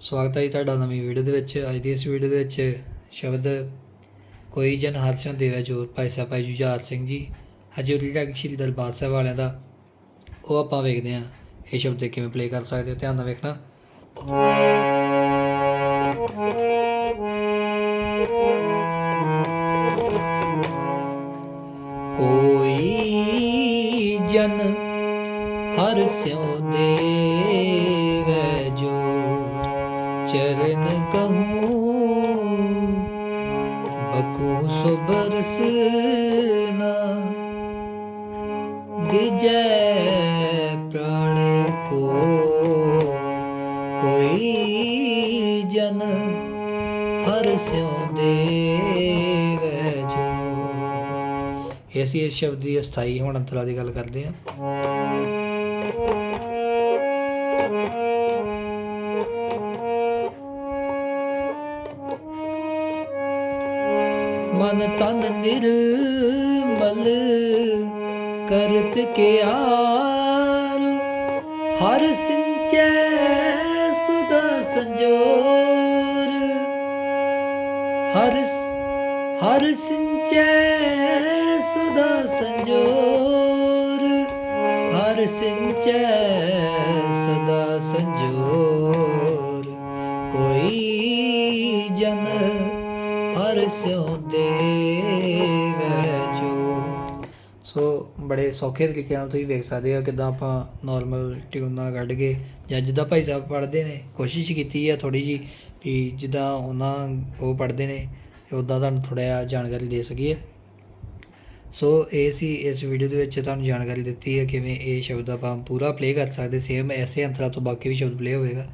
ਸਵਾਗਤ ਹੈ ਜੀ ਤੁਹਾਡਾ ਨਵੀਂ ਵੀਡੀਓ ਦੇ ਵਿੱਚ। ਅੱਜ ਦੀ ਇਸ ਵੀਡੀਓ ਦੇ ਵਿੱਚ ਸ਼ਬਦ ਕੋਈ ਜਨ ਹਾਦਸਿਆਂ ਦੇਵੇ ਜੋਰ, ਭਾਈ ਸਾਹਿਬ, ਭਾਈ ਜੁਝਾਰ ਸਿੰਘ ਜੀ। ਹਜੂਰੀ ਢਾਕ ਸ਼੍ਰੀ ਦਰਬਾਰ ਸਾਹਿਬ ਵਾਲਿਆਂ ਦਾ। ਉਹ ਆਪਾਂ ਵੇਖਦੇ ਹਾਂ ਇਹ ਸ਼ਬਦ ਕਿਵੇਂ ਪਲੇ ਕਰ ਸਕਦੇ ਹੋ। ਧਿਆਨ ਨਾਲ ਵੇਖਣਾ। ਕੋਈ ਜਨ ਹਰ ਸਿਉ ਦੇਵੈ ਚਰਨ ਕਹੂੰ ਬਕੂ ਸੋ ਬਰਸਨਾ ਦਿਜੈ ਪ੍ਰਾਣ ਕੋ ਕੋਈ ਜਨ ਹਰ ਸਿਉ ਦੇਵੈ ਜੋ ਅਸੀਂ ਇਸ ਸ਼ਬਦ ਦੀ ਅਸਥਾਈ ਹੁਣ ਅੰਤਰਾ ਦੀ ਗੱਲ ਕਰਦੇ ਹਾਂ ਮਨ ਤਨ ਨਿਰਮਲ ਕਰਤ ਕੇ ਆਰ। ਹਰ ਸਿੰਚੈ ਸੁਦਾ ਸੰਜੋਰ। ਹਰ ਹਰ ਸਿੰਚੈ ਸੁਦਾ ਸੰਜੋਰ। ਹਰ ਸਿੰਚੈ ਸਦਾ ਸੰਜੋਰ। ਕੋਈ ਜਨ ਹਰ ਸਿਉ ਦੇਵੈ ਜੋ। ਸੋ ਬੜੇ ਸੌਖੇ ਤਰੀਕੇ ਨਾਲ ਤੁਸੀਂ ਵੇਖ ਸਕਦੇ ਹੋ ਕਿਦਾਂ ਆਪਾਂ ਨਾਰਮਲ ਟਿਊਨਾਂ ਕੱਢ ਕੇ ਜਾਂ ਜਿੱਦਾਂ ਭਾਈ ਸਾਹਿਬ ਪੜ੍ਹਦੇ ਨੇ, ਕੋਸ਼ਿਸ਼ ਕੀਤੀ ਆ ਥੋੜੀ ਜੀ ਵੀ ਜਿੱਦਾਂ ਉਹਨਾਂ ਉਹ ਪੜ੍ਹਦੇ ਨੇ ਉੱਦਾਂ ਤੁਹਾਨੂੰ ਥੋੜ੍ਹਾ ਜਿਹਾ ਜਾਣਕਾਰੀ ਦੇ ਸਕੀਏ। ਸੋ ਇਹ ਸੀ ਇਸ ਵੀਡੀਓ ਦੇ ਵਿੱਚ ਤੁਹਾਨੂੰ ਜਾਣਕਾਰੀ ਦਿੱਤੀ ਹੈ ਕਿਵੇਂ ਇਹ ਸ਼ਬਦ ਆਪਾਂ ਪੂਰਾ ਪਲੇ ਕਰ ਸਕਦੇ ਸੇਮ ਐਸੇ ਅੰਤਰਾ ਤੋਂ ਬਾਕੀ ਵੀ ਸ਼ਬਦ ਪਲੇ ਹੋਵੇਗਾ।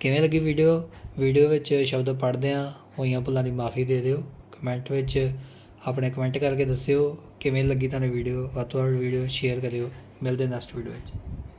ਕਿਵੇਂ ਲੱਗੀ ਵੀਡੀਓ ਵੀਡੀਓ ਵਿੱਚ ਸ਼ਬਦ ਪੜ੍ਹਦੇ ਆ ਹੋਈਆਂ ਭੁੱਲਾਂ ਦੀ ਮਾਫੀ ਦੇ ਦਿਓ। ਕਮੈਂਟ ਵਿੱਚ ਆਪਣੇ ਕਮੈਂਟ ਕਰਕੇ ਦੱਸਿਓ ਕਿਵੇਂ ਲੱਗੀ ਤੁਹਾਨੂੰ ਵੀਡੀਓ ਵੱਧ ਤੋਂ ਵੱਧ ਵੀਡੀਓ ਸ਼ੇਅਰ ਕਰਿਓ। ਮਿਲਦੇ ਨੈਕਸਟ ਵੀਡੀਓ ਵਿੱਚ।